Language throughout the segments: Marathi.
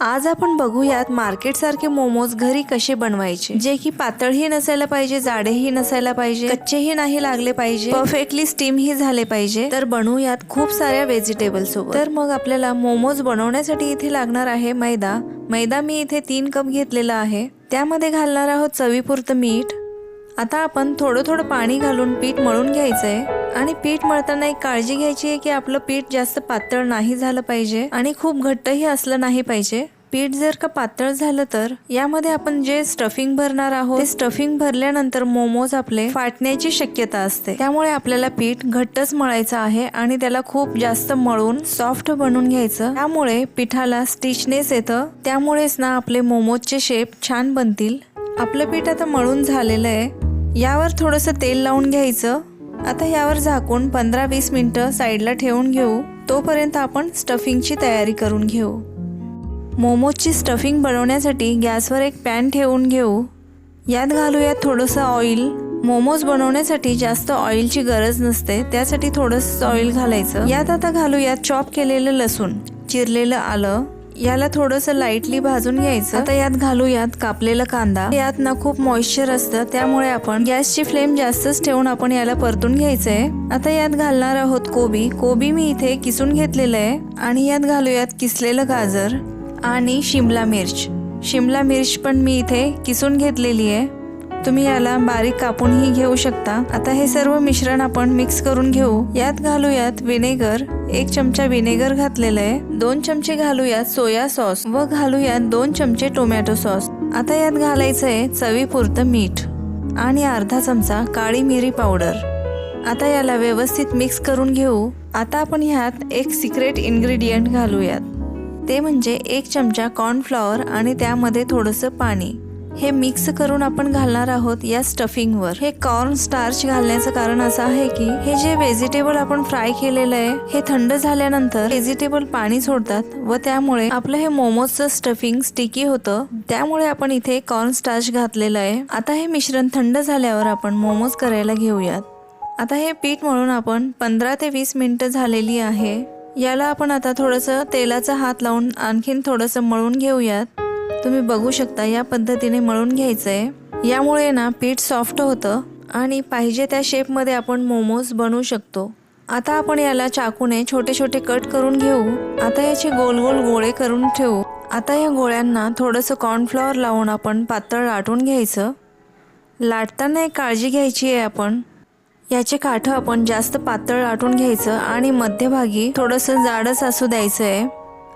आज आपण बघूयात मार्केट सारखे मोमोज घरी कसे बनवायचे? जे की पातळही नसायला पाहिजे जाडेही नसायला पाहिजे कच्चेही नाही लागले पाहिजे परफेक्टली स्टीम ही झाले पाहिजे. तर बनवूयात खूप साऱ्या व्हेजिटेबल सोबत. तर मग आपल्याला मोमोज बनवण्यासाठी इथे लागणार आहे मैदा. मैदा मी इथे तीन कप घेतलेला आहे. त्यामध्ये घालणार आहोत चवीपुरतं मीठ. आता आपण थोडं थोडं पाणी घालून पीठ मळून घ्यायचंय. आणि पीठ मळताना एक काळजी घ्यायची आहे की आपलं पीठ जास्त पातळ नाही झालं पाहिजे आणि खूप घट्टही असलं नाही पाहिजे. पीठ जर का पातळ झालं तर यामध्ये आपण जे स्टफिंग भरणार आहोत ते स्टफिंग भरल्यानंतर मोमोज आपले फाटण्याची शक्यता असते. त्यामुळे आपल्याला पीठ घट्टच मळायचं आहे आणि त्याला खूप जास्त मळून सॉफ्ट बनवून घ्यायचं. त्यामुळे पिठाला स्टिचनेस येतं. त्यामुळेच ना आपले मोमोजचे शेप छान बनतील. आपलं पीठ आता मळून झालेलं आहे. यावर थोडंसं तेल लावून घ्यायचं. आता यावर झाकून पंधरा वीस मिनटं साईडला ठेवून घेऊ. तोपर्यंत आपण स्टफिंगची तयारी करून घेऊ. मोमोजची स्टफिंग बनवण्यासाठी गॅसवर एक पॅन ठेवून घेऊ. यात घालूयात थोडंसं ऑइल. मोमोज बनवण्यासाठी जास्त ऑइलची गरज नसते त्यासाठी थोडंसं ऑइल घालायचं. यात आता घालूयात चॉप केलेलं लसूण चिरलेलं आलं याला थोडंसं लाईटली भाजून घ्यायचं. आता यात घालूयात कापलेला कांदा. यात ना खूप मॉइश्चर असतं त्यामुळे आपण गॅसची फ्लेम जास्तच ठेवून आपण याला परतून घ्यायचंय. आता यात घालणार आहोत कोबी. कोबी मी इथे किसून घेतलेलं आहे. आणि यात घालूयात किसलेलं गाजर आणि शिमला मिर्च. शिमला मिर्च पण मी इथे किसून घेतलेली आहे. तुम्ही याला बारीक कापूनही घेऊ शकता. आता हे सर्व मिश्रण आपण मिक्स करून घेऊ. यात घालूयात विनेगर. एक चमचा विनेगर घातलेलं आहे. दोन चमचे घालूयात सोया सॉस व घालूयात दोन चमचे टोमॅटो सॉस. आता यात घालायचं आहे चवीपुरतं मीठ आणि अर्धा चमचा काळी मिरी पावडर. आता याला व्यवस्थित मिक्स करून घेऊ. आता आपण ह्यात एक सिक्रेट इन्ग्रेडियंट घालूयात. ते म्हणजे एक चमचा कॉर्नफ्लॉवर आणि त्यामध्ये थोडंसं पाणी. हे मिक्स करून आपण घालणार आहोत या स्टफिंगवर. हे कॉर्न स्टार्च घालण्याचं कारण असं आहे की हे जे व्हेजिटेबल आपण फ्राय केलेलं आहे हे थंड झाल्यानंतर व्हेजिटेबल पाणी सोडतात व त्यामुळे आपलं हे मोमोजचं स्टफिंग स्टिकी होतं. त्यामुळे आपण इथे कॉर्न स्टार्च घातलेलं आहे. आता हे मिश्रण थंड झाल्यावर आपण मोमोज करायला घेऊयात. आता हे पीठ मळून आपण पंधरा ते वीस मिनटं झालेली आहे. याला आपण आता थोडंसं तेलाचा हात लावून आणखीन थोडंसं मळून घेऊयात. तुम्ही बघू शकता या पद्धतीने मळून घ्यायचं आहे यामुळे ना पीठ सॉफ्ट होतं आणि पाहिजे त्या शेपमध्ये आपण मोमोज बनवू शकतो. आता आपण याला चाकूने छोटे छोटे कट करून घेऊ. आता याचे गोल गोल गोळे करून ठेवू. आता या गोळ्यांना थोडंसं कॉर्नफ्लॉवर लावून आपण पातळ लाटून घ्यायचं. लाटताना एक काळजी घ्यायची आहे आपण. याचे काठ आपण जास्त पातळ लाटून घ्यायचं आणि मध्यभागी थोडंसं जाडच असू द्यायचं आहे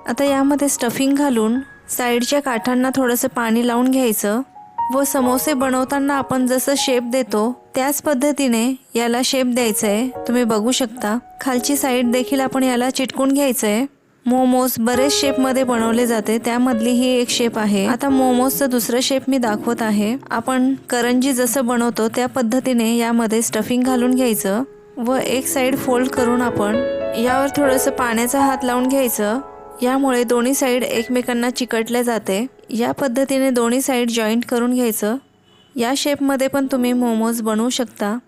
आता यामध्ये स्टफिंग घालून साईडच्या काठांना थोडंसं पाणी लावून घ्यायचं व समोसे बनवताना आपण जसं शेप देतो त्याच पद्धतीने याला शेप द्यायचं आहे तुम्ही बघू शकता. खालची साईड देखील आपण याला चिटकून घ्यायचं आहे मोमोज बरेच शेपमध्ये बनवले जाते त्यामधली ही एक शेप आहे. आता मोमोजचं दुसरं शेप मी दाखवत आहे. आपण करंजी जसं बनवतो त्या पद्धतीने यामध्ये स्टफिंग घालून घ्यायचं व एक साईड फोल्ड करून आपण यावर थोडंसं पाण्याचा हात लावून घ्यायचं. यामुळे दोन्ही साईड एकमेकांना चिकटल्या जाते. या पद्धतीने दोन्ही साईड जॉईंट करून घ्यायचं. या शेपमध्ये पण तुम्ही मोमोज बनवू शकता.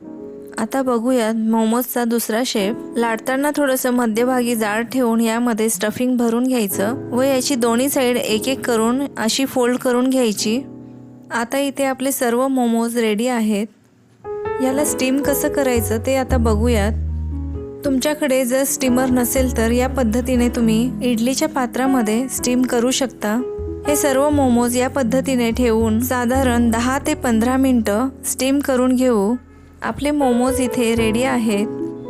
आता बघूयात मोमोजचा दुसरा शेप. लाटताना थोडंसं मध्यभागी जाड ठेवून यामध्ये स्टफिंग भरून घ्यायचं व याची दोन्ही साईड एक एक करून अशी फोल्ड करून घ्यायची. आता इथे आपले सर्व मोमोज रेडी आहेत. याला स्टीम कसं करायचं ते आता बघूयात. तुमच्याकडे जर स्टीमर नसेल तर या पद्धतीने तुम्ही इडलीच्या पात्रामध्ये स्टीम करू शकता. हे सर्व मोमोज या पद्धतीने ठेवून साधारण दहा ते पंधरा मिनटं स्टीम करून घेऊ. आपले मोमोज इथे रेडी आहेत.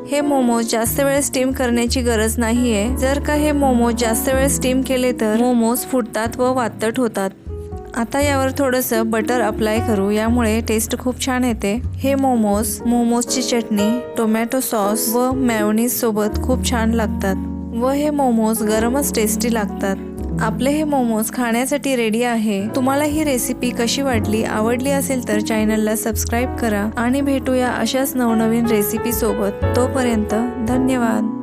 हे मोमोज जास्त वेळ स्टीम करण्याची गरज नाही आहे जर का हे मोमोज जास्त वेळ स्टीम केले तर मोमोज फुटतात व वातट होतात. आता यावर थोडंसं बटर अप्लाय करू. यामुळे टेस्ट खूप छान येते. हे मोमोज मोमोजची चटणी टोमॅटो सॉस व मॅवनीज सोबत खूप छान लागतात. व हे मोमोज गरमच टेस्टी लागतात. आपले हे मोमोज खाण्यासाठी रेडी आहे. तुम्हाला ही रेसिपी कशी वाटली आवडली असेल तर चॅनलला सबस्क्राईब करा. आणि भेटूया अशाच नवनवीन रेसिपी सोबत. तोपर्यंत धन्यवाद.